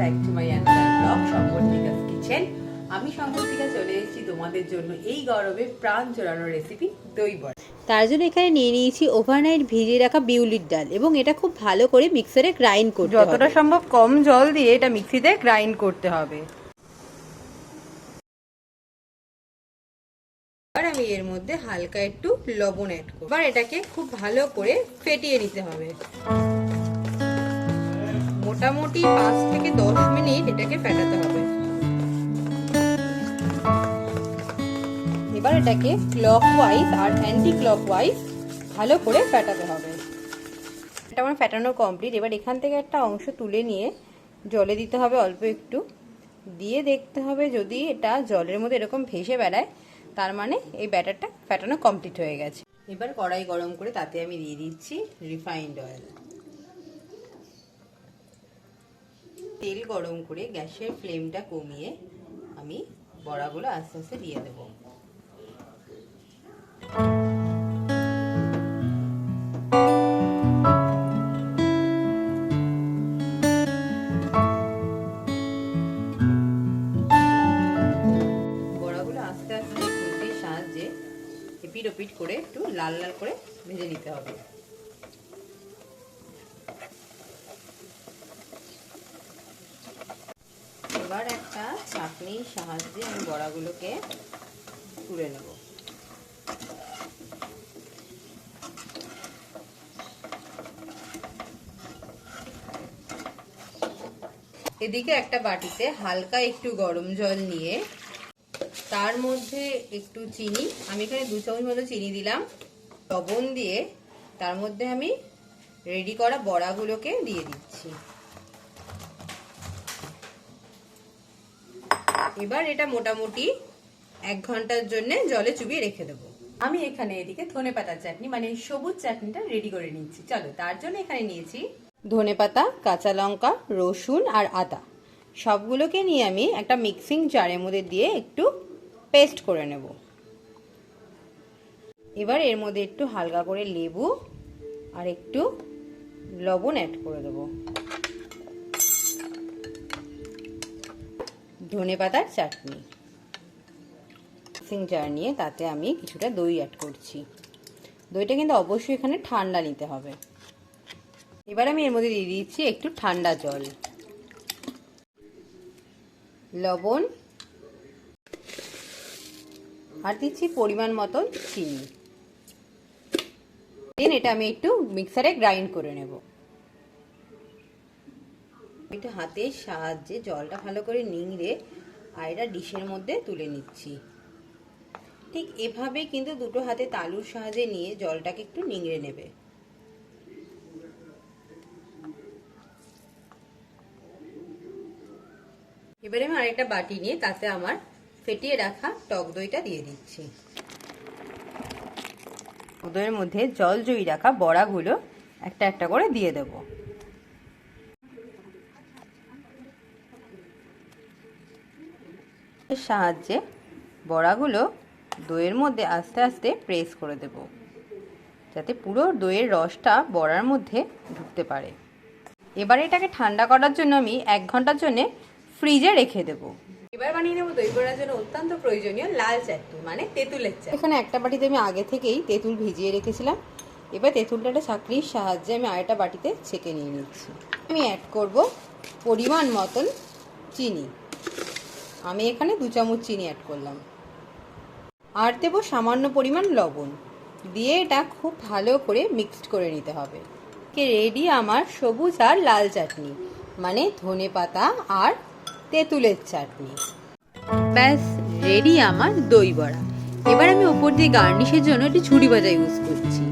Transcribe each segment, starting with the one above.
Back to my blog সম্পর্কিকাস kitchen আমি সম্পর্কিকা চলে এসেছি তোমাদের জন্য এই গরমে প্রাণ রেসিপি দই তার জন্য এখানে নিয়ে নিয়েছি ওভারনাইট ভিজিয়ে রাখা বিউলির ডাল এবং এটা খুব ভালো করে মিক্সারে গ্রাইন্ড করতে হবে। যতটা সম্ভব কম জল দিয়ে এটা মিক্সিতে গ্রাইন্ড করতে হবে। এবার আমি এর মধ্যে হালকা একটু লবণ অ্যাড করব। এবার এটাকে খুব ভালো করে ফেটিয়ে নিতে হবে। মোটামুটি পাঁচ থেকে দশ মিনিট এটাকে ফেটাতে হবে। এবার এটাকে ক্লক ওয়াইজ আর অ্যান্টি ক্লক ওয়াইজ ভালো করে ফেটাতে হবে। এটা আমার ফেটানো কমপ্লিট এবার এখান থেকে একটা অংশ তুলে নিয়ে জলে দিতে হবে অল্প একটু। দিয়ে দেখতে হবে যদি এটা জলের মধ্যে এরকম ভেসে বেড়ায়, তার মানে এই ব্যাটারটা ফেটানো কমপ্লিট হয়ে গেছে। এবার কড়াই গরম করে তাতে আমি দিয়ে দিচ্ছি রিফাইন্ড অয়েল তেল গরম করে গ্যাসের ফ্লেমটা কমিয়ে আমি বড়াগুলো আস্তে আস্তে দিয়ে দেবো। আস্তে আস্তে খুন্তির সাহায্যে এপিট ওপিট করে একটু লাল লাল করে ভেজে নিতে হবে এবার একটা চাটনির সাহায্যে আমি বড়াগুলোকে তুলে নেব। এদিকে একটা বাটিতে হালকা একটু গরম জল নিয়ে তার মধ্যে একটু চিনি, আমি এখানে দু চামচ মতো চিনি দিলাম, লবণ দিয়ে তার মধ্যে আমি রেডি করা বড়াগুলোকে দিয়ে দিচ্ছি। এবার এটা মোটামুটি এক ঘণ্টার জন্য জলে চুবিয়ে রেখে দেবো। আমি এখানে এদিকে ধনে পাতার চাটনি মানে সবুজ চাটনিটা রেডি করে নিচ্ছি চলো, তার জন্য এখানে নিয়েছি ধনে পাতা, কাঁচা লঙ্কা, রসুন আর আদা। সবগুলোকে নিয়ে আমি একটা মিক্সিং জারের মধ্যে দিয়ে একটু পেস্ট করে নেব। এবার এর মধ্যে একটু হালকা করে লেবু আর একটু লবণ অ্যাড করে দেবো। ধনে পাতার চাটনি। মিক্সিং জার নিয়ে তাতে আমি কিছুটা দই অ্যাড করছি। দইটা কিন্তু অবশ্যই এখানে ঠান্ডা নিতে হবে। এবার আমি এর মধ্যে দিয়ে দিচ্ছি একটু ঠান্ডা জল। লবণ আর দিচ্ছি পরিমাণ মতন চিনি। দেন এটা আমি একটু মিক্সারে গ্রাইন্ড করে নেব। একটু হাতের সাহায্যে জলটা ভালো করে নিংড়ে আর এটা ডিশের মধ্যে তুলে নিচ্ছি। ঠিক এভাবে কিন্তু দুটো হাতে তালুর সাহায্যে নিয়ে জলটাকে একটু নিংড়ে নেবে। এবারে আমি আরেকটা বাটি নিয়ে তাতে আমার ফেটিয়ে রাখা টক দইটা দিয়ে দিচ্ছি। দইয়ের মধ্যে জল জই রাখা বড়াগুলো একটা একটা করে দিয়ে দেব। সাহায্যে বড়াগুলো দইয়ের মধ্যে আস্তে আস্তে প্রেস করে দেব যাতে পুরো দইয়ের রসটা বড়ার মধ্যে ঢুকতে পারে। এবারে এটাকে ঠান্ডা করার জন্য আমি এক ঘণ্টার জন্য ফ্রিজে রেখে দেব। এবার বানিয়ে নেব দই বড়ার জন্য অত্যন্ত প্রয়োজনীয় লাল চাটনি মানে তেঁতুলের চাটনি। এখানে একটা বাটিতে আমি আগে থেকেই তেঁতুল ভিজিয়ে রেখেছিলাম। এবার তেঁতুলটা একটা ছাঁকনির সাহায্যে আমি আরেকটা বাটিতে ছেঁকে নিয়ে নিচ্ছি। আমি অ্যাড করব পরিমাণ মতন চিনি। আমি এখানে দু চামচ চিনি অ্যাড করলাম। আর দেবো সামান্য পরিমাণ লবণ। দিয়ে এটা খুব ভালো করে মিক্সড করে নিতে হবে। কে রেডি আমার সবুজ আর লাল চাটনি মানে ধনে পাতা আর তেঁতুলের চাটনি। ব্যাস রেডি আমার দই বড়া। এবার আমি ওপর দিয়ে গার্নিশের জন্য একটি ছুরি ভাজা ইউজ করছি।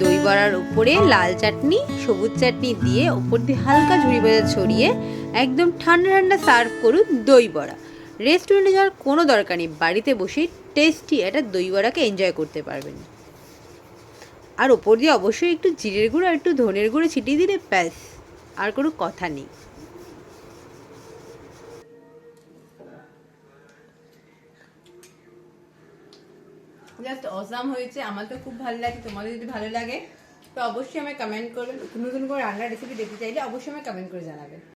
দই বড়ার উপরে লাল চাটনি, সবুজ চাটনি দিয়ে ওপর দিয়ে হালকা ঝুড়ি ভাজা ছড়িয়ে একদম ঠান্ডা ঠান্ডা সার্ভ করুন দই বড়া। রেস্টুরেন্টে যাওয়ার কোনো দরকার নেই। বাড়িতে বসেই টেস্টি একটা দই বড়াকে এনজয় করতে পারবেন। আর ওপর দিয়ে অবশ্যই একটু জিরের গুঁড়ো আর একটু ধনের গুঁড়ো ছিটিয়ে দিলে ব্যাস, আর কোনো কথা নেই। জাস্ট অসাম হয়েছে। আমার তো খুব ভালো লাগে। তোমাদের যদি ভালো লাগে, তো অবশ্যই আমায় কমেন্ট করবেন। নতুন করে রান্নার রেসিপি দেখতে চাইলে অবশ্যই আমায় কমেন্ট করে জানাবেন।